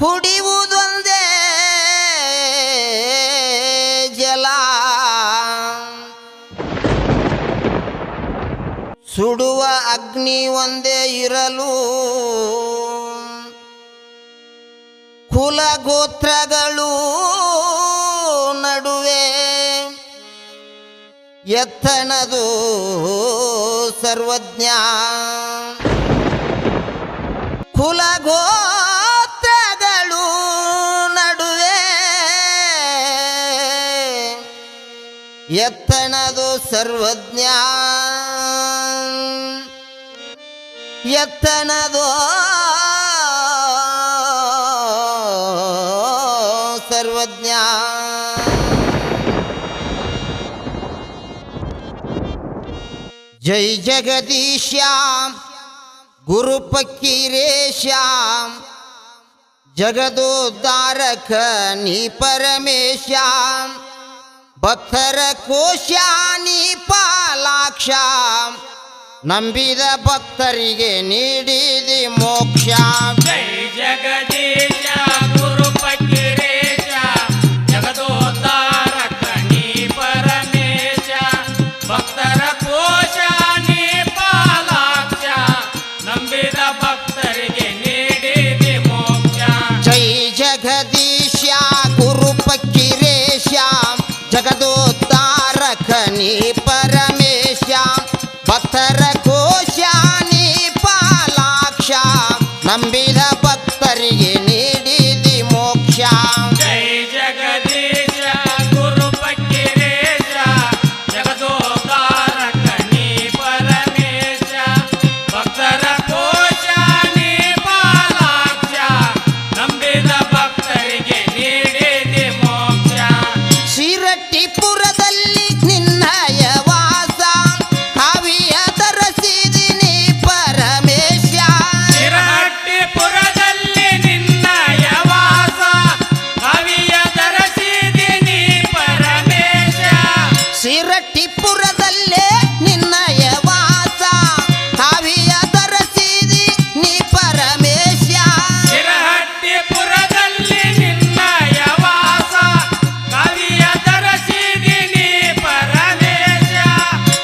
ಕುಡಿಯುವುದೊಂದೇ ಜಲ. ಸುಡುವ ಅಗ್ನಿ ಒಂದೇ ಇರಲು. ಕುಲ ಗೋತ್ರಗಳು ನಡುವೆ ಎತ್ತನದು ಸರ್ವಜ್ಞ. ಕುಲಗೋ ಎತ್ತಣದು ಸರ್ವಜ್ಞ ಎತ್ತಣದು ಸರ್ವಜ್ಞ ಜೈ ಜಗದೀಶ್ಯಾಂ ಗುರು ಪಕ್ಕೀರೇಶ್ಯಾಂ ಜಗದೋದ್ಧಾರಕ ನೀ ಪರಮೇಶ್ಯಾಂ ಭಕ್ತರ ಕೋಶಾನಿ ಪಾಲಾಕ್ಷ. ನಂಬಿದ ಭಕ್ತರಿಗೆ ನೀಡಿದಿ ಮೋಕ್ಷ. ಜೈ ಜಗದ ಜಗದೋದ್ಧಾರಕ ನೀ ಪರಮೇಶ ಭಕ್ತರ ಕೋಶ ನೀ ಪಾಲಾಕ್ಷ ನಂಬಿದ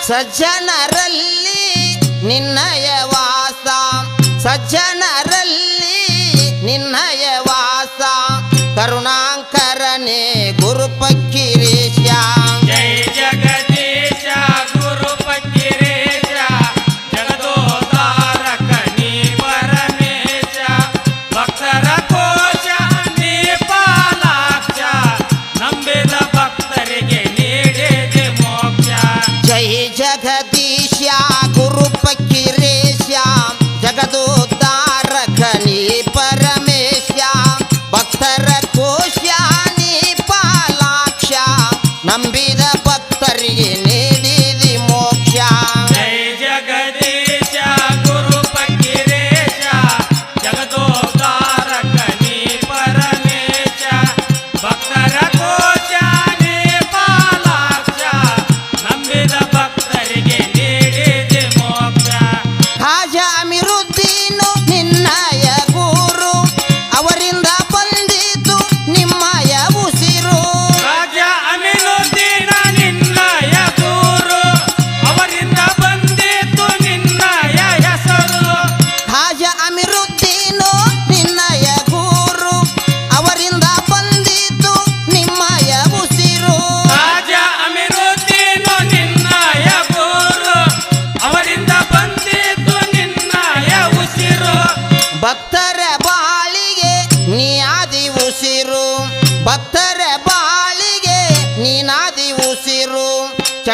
ಸಜ್ಜನರಲ್ಲಿ ನಿನ್ನಯ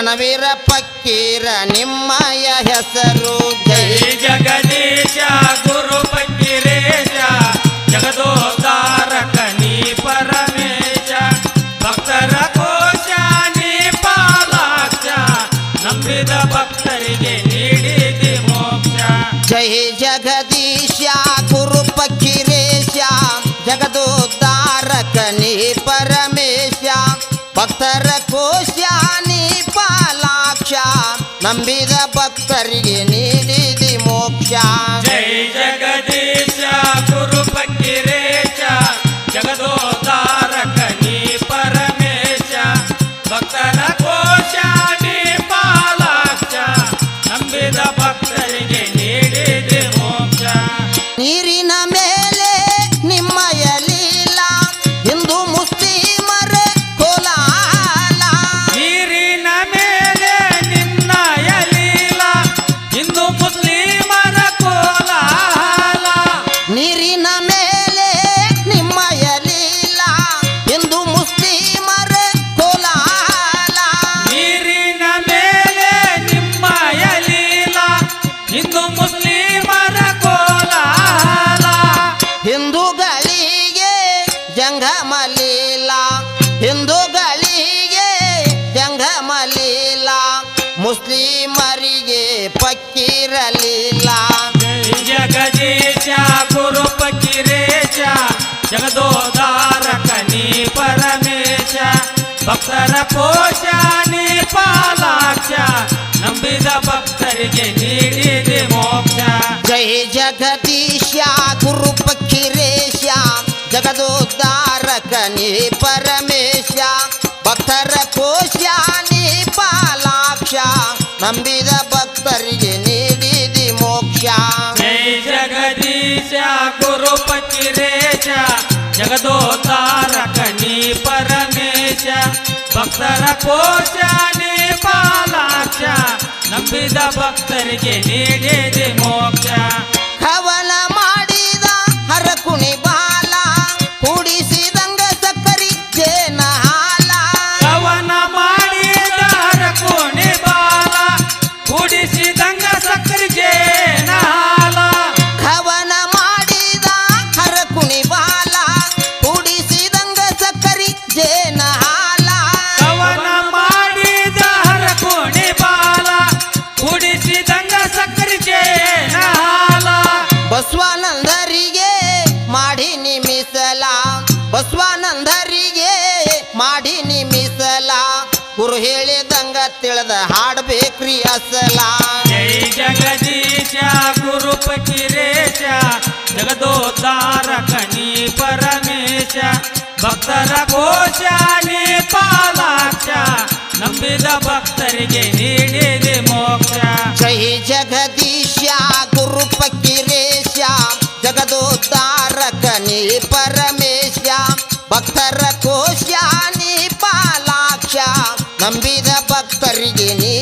ರಣವೀರ ಪಕ್ಕೀರ ನಿಮ್ಮಯ ಹೆಸರು. ಜೈ ಜಗದೀಶ ಗುರು ಪಕ್ಕೀರೇಶ ಜಗದೋದಾರಕ ನೀ ಪರಮೇಶ. ಭಕ್ತರ ಕೋಶ ನೀ ಪಾಲಾಕ್ಷ ನಂಬಿದ ಭಕ್ತರಿಗೆ ನೀಡಿದಿ ಮೋಕ್ಷ. ಜೈ ಜಗದೀಶ ಗುರು ಪಕ್ಕೀರೇಶ ಜಗದೋದಾರಕ ನೀ ಪರಮೇಶ. ಭಕ್ತರ ಕೋಶ ನಂಬಿದ ಭಕ್ತರಿಗೆ ನೀಡಿದಿ ಮೋಕ್ಷ. ಜಂಗಮ ಲೀಲ ಹಿಂದೂಗಳಿಗೆ ಜಂಗಮ ಲೀಲ ಮುಸ್ಲಿಮರಿಗೆ ಪಕ್ಕಿರಲಿಲ್ಲ. ಜಗದೀಶ ಗುರು ಪಕ್ಕಿರೇಶ ಜಗದೋದಾರಕ ನೀ ಪರಮೇಶ. ಭಕ್ತರ ಪೋಷ ನೀ ಪಾಲಾಕ್ಷ ನಂಬಿದ ಭಕ್ತರಿಗೆ ನೀಡಿದೆ ಮೋಕ್ಷ. ಜೈ ಜಗದೀಶ ಗುರು ಪಕ್ಕಿರೇಶ ಜಗದೋದ್ಧಾರಕ ನೀ ಪರಮೇಶ ಭಕ್ತರ ಕೋಶ ನೀ ಪಾಲಾಕ್ಷ ನಂಬಿದ ಭಕ್ತರಿಗೆ ನೀಡಿದಿ ಮೋಕ್ಷ. ಜೈ ಜಗದೀಶ ಗುರು ಫಕೀರೇಶ ಜಗದೋತಾರಕ ನೀ ಪರಮೇಶ ಭಕ್ತರ ಕೋಶ ನೀ ಪಾಲಾಕ್ಷ ನಂಬಿದ ಭಕ್ತರಿಗೆ ನೀಡಿದಿ ಮೋಕ್ಷ. ಕವನ ಮಾಡಿದ ಹರಕುಣಿ ಬಾಲ ಹಾಡ್ಬೇಕ್ರಿ ಅಸಲ ಜೈ ಜಗದೀಶ ಗುರು ಫಕೀರೇಶ ಜಗದೋದ್ಧಾರಕ ನೀ ಪರಮೇಶ ಭಕ್ತರ ಕೋಶ ನೀ ಪಾಲಾಕ್ಷ ನಂಬಿದ ಭಕ್ತರಿಗೆ ನೀಡಿದೆ ಮೋಕ್ಷ ಜೈ ಜಗದೀಶ ಗುರು ಫಕೀರೇಶ ಜಗದೋದ್ಧಾರಕ ನೀ ಪರಮೇಶ ಭಕ್ತರ ಕೋಶ ನೀ ಪಾಲಾಕ್ಷ ನಂಬಿದ ಭಕ್ತರಿಗೆ ನೀ